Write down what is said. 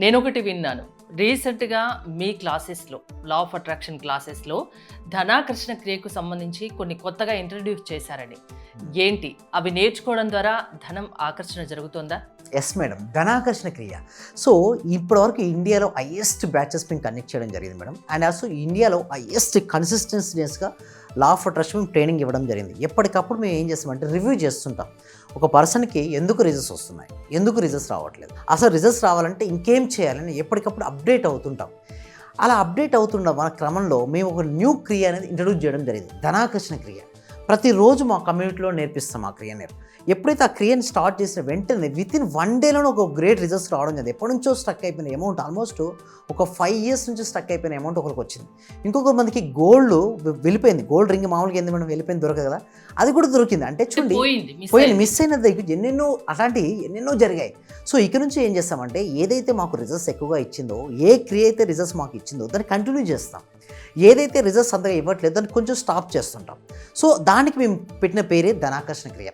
నేను ఒకటి విన్నాను. రీసెంట్గా మీ క్లాసెస్లో లా ఆఫ్ అట్రాక్షన్ క్లాసెస్లో ధనాకర్షణ క్రియకు సంబంధించి కొన్ని కొత్తగా ఇంట్రడ్యూస్ చేశారని. ఏంటి? అవి నేర్చుకోవడం ద్వారా ధనం ఆకర్షణ జరుగుతుందా? ఎస్ మేడం ధనాకర్షణ క్రియ. సో ఇప్పటివరకు ఇండియాలో హైయెస్ట్ బ్యాచెస్ మేము కండక్ట్ చేయడం జరిగింది మేడం అండ్ ఆల్సో ఇండియాలో హైయెస్ట్ కన్సిస్టెన్సీగా లా ఆఫ్ అట్రాక్షన్ ట్రైనింగ్ ఇవ్వడం జరిగింది. ఎప్పటికప్పుడు మేము ఏం చేస్తామంటే రివ్యూ చేస్తుంటాం. ఒక పర్సన్కి ఎందుకు రిజల్ట్స్ వస్తున్నాయి? ఎందుకు రిజల్ట్స్ రావట్లేదు? అసలు రిజల్ట్స్ రావాలంటే ఇంకేం చేయాలని ఎప్పటికప్పుడు అప్డేట్ అవుతుంటాం. అలా అప్డేట్ అవుతున్న మన క్రమంలో మేము ఒక న్యూ క్రియ అనేది ఇంట్రడ్యూస్ చేయడం జరిగింది. ధనాకర్షణ క్రియ. ప్రతిరోజు మా కమ్యూనిటీలో నేర్పిస్తాం ఆ క్రియని ఎప్పుడైతే ఆ క్రియని స్టార్ట్ చేసిన వెంటనే విత్ ఇన్ వన్ డేలోనే ఒక గ్రేట్ రిజల్ట్స్ రావడం జరిగింది. ఎప్పటి నుంచో స్టక్ అయిపోయిన అమౌంట్ ఆల్మోస్ట్ ఒక ఫైవ్ ఇయర్స్ నుంచి స్టక్ అయిపోయిన అమౌంట్ ఒకరికి వచ్చింది. ఇంకొక మందికి గోల్డ్ వెళ్ళిపోయింది. గోల్డ్ రింగ్ మామూలుగా ఎందుకు మనం వెళ్ళిపోయింది దొరకదు కదా? అది కూడా దొరికింది. అంటే చూడండి పోయింది. మిస్ అయిన దగ్గర ఎన్నెన్నో అలాంటివి ఎన్నెన్నో జరిగాయి. సో ఇక నుంచి ఏం చేస్తామంటే ఏదైతే మాకు రిజల్ట్స్ ఎక్కువగా ఇచ్చిందో ఏ క్రియ అయితే రిజల్ట్స్ మాకు ఇచ్చిందో దాన్ని కంటిన్యూ చేస్తాం. ఏదైతే రిజల్ట్స్ అంతగా ఇవ్వట్లేదు దాన్ని కొంచెం స్టాప్ చేస్తుంటాం. సో దానికి మేము పెట్టిన పేరే ధనాకర్షణ క్రియ.